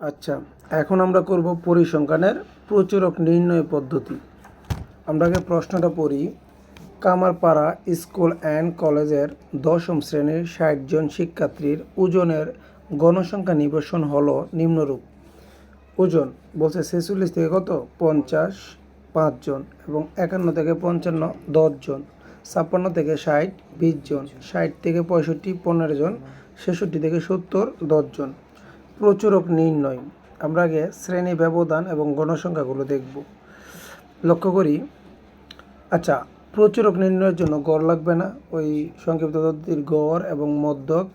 আচ্ছা এখন আমরা করব পরিসংখ্যানের প্রচুরক নির্ণয় পদ্ধতি। আমরা আগে প্রশ্নটা পড়ি, কামারপাড়া স্কুল অ্যান্ড কলেজের দশম শ্রেণির ষাট জন শিক্ষার্থীর ওজনের গণসংখ্যা নিবেশন হলো নিম্নরূপ। ওজন বলছে ছেচল্লিশ থেকে কত? পঞ্চাশ পাঁচজন এবং একান্ন থেকে পঞ্চান্ন দশজন ছাপ্পান্ন থেকে ষাট, বিশ জন। ষাট থেকে পঁয়ষট্টি, পনেরো জন। ছেষট্টি থেকে সত্তর দশজন প্রচুরক নির্ণয় আমরা আগে শ্রেণি ব্যবধান এবং গণসংখ্যাগুলো দেখব। লক্ষ্য করি আচ্ছা প্রচুরক নির্ণয়ের জন্য গড় লাগবে না। ওই সংক্ষিপ্ত পদ্ধতির গড় এবং মধ্যক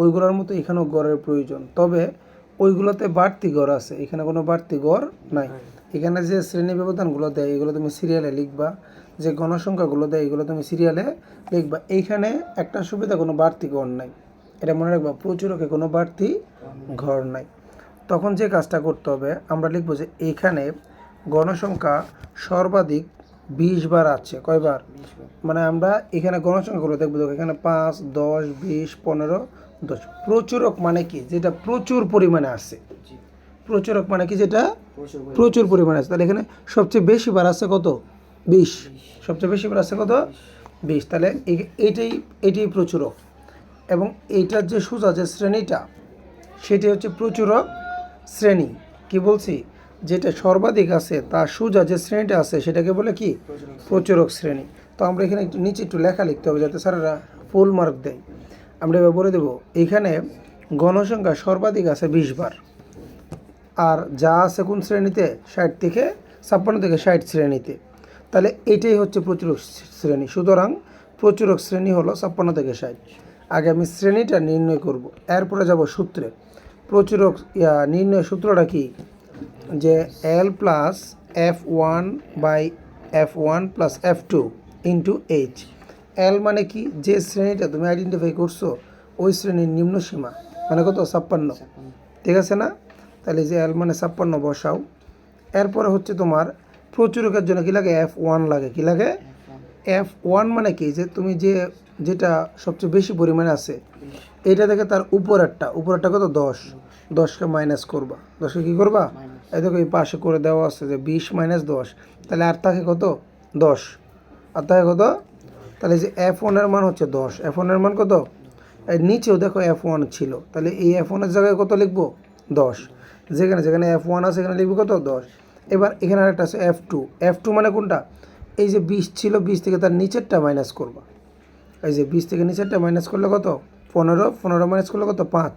ওইগুলোর মতো এখানেও গড়ের প্রয়োজন। তবে ওইগুলোতে বাড়তি গড় আছে। এখানে কোনো বাড়তি গড় নাই। এখানে যে শ্রেণি ব্যবধানগুলো দেয় এগুলো তুমি সিরিয়ালে লিখবা। যে গণসংখ্যাগুলো দেয় এগুলো তুমি সিরিয়ালে লিখবা। এইখানে একটা সুবিধা কোনো বাড়তি গড় নাই। এটা মনে রাখবা প্রচুরকে কোনো বাড়তি ঘর নাই। তখন যে কাজটা করতে হবে আমরা লিখব যে এখানে গণসংখ্যা সর্বাধিক বিশ বার আছে। কয়বার? মানে আমরা এখানে গণসংখ্যাগুলো দেখব দেখো এখানে পাঁচ দশ বিশ পনেরো দশ। প্রচুরক মানে কি? যেটা প্রচুর পরিমাণে আছে। প্রচুরক মানে কি? যেটা প্রচুর পরিমাণে আছে। তাহলে এখানে সবচেয়ে বেশি বার আছে কত? বিশ। সবচেয়ে বেশি বার আছে কত? বিশ। তাহলে এটাই এইটাই প্রচুরক এবং এইটার যে সোজা যে শ্রেণীটা, সেটি হচ্ছে প্রচুরক শ্রেণি। কি বলছি? যেটা সর্বাধিক আছে, তার সোজা যে শ্রেণীটা আছে, সেটাকে বলে কি? প্রচুরক শ্রেণি। তো আমরা এখানে একটু নিচে একটু লেখা লিখতে হবে যাতে স্যারেরা ফুল মার্ক দেয়। আমরা এবার বলে দেবো, এখানে গণসংখ্যা সর্বাধিক আছে বিশ বার। আর যা আছে কোন শ্রেণীতে? ষাট থেকে ছাপ্পান্ন থেকে ষাট শ্রেণীতে। তাহলে এটাই হচ্ছে প্রচুরক শ্রেণি। সুতরাং প্রচুরক শ্রেণি হলো ছাপ্পান্ন থেকে ষাট। আগে আমি শ্রেণীটা নির্ণয় করব। এরপরে যাব সূত্রে। প্রচুরক নির্ণয় সূত্রটা কি? যে L plus F one by F one plus F two into H L মানে কি? যে শ্রেণীটা তুমি আইডেন্টিফাই করছ, ওই শ্রেণির নিম্ন সীমা। মানে কত? ছাপ্পান্ন। ঠিক আছে না? তাহলে যে এল মানে ছাপ্পান্ন, বসাও। এরপরে হচ্ছে তোমার প্রচুরকের জন্য কী লাগে? এফ ওয়ান লাগে। কী লাগে? এফ ওয়ান মানে কি? যে তুমি যে যেটা সবচেয়ে বেশি পরিমাণে আছে এটা থেকে তার উপরেরটা উপরেরটা কত? দশ। দশকে মাইনাস করবা। দশকে কি করবা? এই দেখো এই পাশে করে দেওয়া আছে যে বিশ মাইনাস দশ। তাহলে আর থাকে কত? দশ। আর থাকে কত? তাহলে যে এফ ওয়ানের মান হচ্ছে দশ। এফ ওয়ানের মান কত? এই নিচেও দেখো এফ ওয়ান ছিল। তাহলে এই এফ ওয়ানের জায়গায় কত লিখব? দশ। যেখানে যেখানে এফ ওয়ান আছে সেখানে লিখব কত? দশ। এবার এখানে আরেকটা আছে এফ টু এফ টু মানে কোনটা? এই যে বিশ ছিল, বিশ থেকে তার নিচেরটা মাইনাস করবা। এই যে বিশ থেকে নিচেরটা মাইনাস করলে কত? পনেরো পনেরো মাইনাস করলে কত? পাঁচ।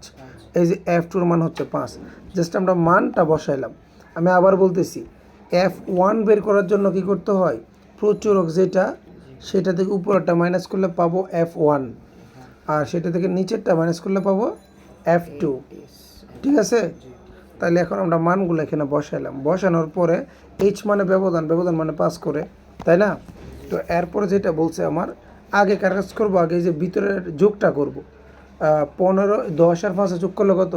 এই যে এফ টুর মান হচ্ছে পাঁচ। জাস্ট আমরা মানটা বসাইলাম। আমি আবার বলতেছি এফ ওয়ান বের করার জন্য কি করতে হয়? প্রচুরক যেটা, সেটা থেকে উপরেরটা মাইনাস করলে পাবো এফ ওয়ান আর সেটা থেকে নিচেরটা মাইনাস করলে পাবো এফ টু ঠিক আছে? তাহলে এখন আমরা মানগুলো এখানে বসাইলাম। বসানোর পরে এইচ মানে ব্যবধান ব্যবধান মানে পাস করে, তাই না? তো এরপরে যেটা বলছে আমার, আগে কার কাজ করব, আগে যে ভিতরের যোগটা করব। পনেরো, দশ আর পাঁচে যোগ করলে কত?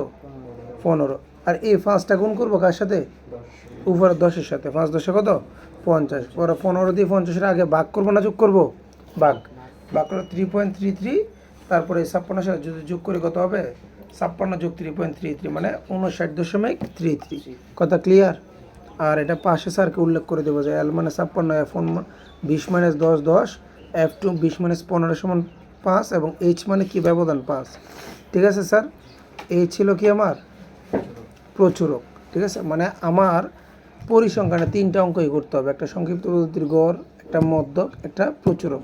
পনেরো। আর এই পাঁচটা গুণ করব কার সাথে? উপরে দশের সাথে। পাঁচ দশে কত? পঞ্চাশ। পরে পনেরো দিয়ে পঞ্চাশের আগে ভাগ করব না যোগ করব? ভাগ। ভাগ করে থ্রি পয়েন্ট থ্রি থ্রি তারপরে ছাপ্পান্নের সাথে যদি যোগ করে কত হবে? ছাপ্পান্ন যোগ থ্রি পয়েন্ট থ্রি থ্রি মানে উনষাট দশমিক থ্রি থ্রি। কথা ক্লিয়ার আর এটা পাশে স্যারকে উল্লেখ করে দেবো যে এল মানে ছাপ্পান্ন এফ ওয়ান বিশ মাইনাস দশ দশ এফ টু বিশ মাইনাস পনেরো সমান পাঁচ এবং এইচ মানে কি ব্যবধান পাঁচ। ঠিক আছে স্যার? এই ছিল কি আমার? প্রচুরক। ঠিক আছে? মানে আমার পরিসংখ্যানে তিনটা অঙ্কই করতে হবে একটা সংক্ষিপ্ত পদ্ধতির গড় একটা মধ্যক একটা প্রচুরক।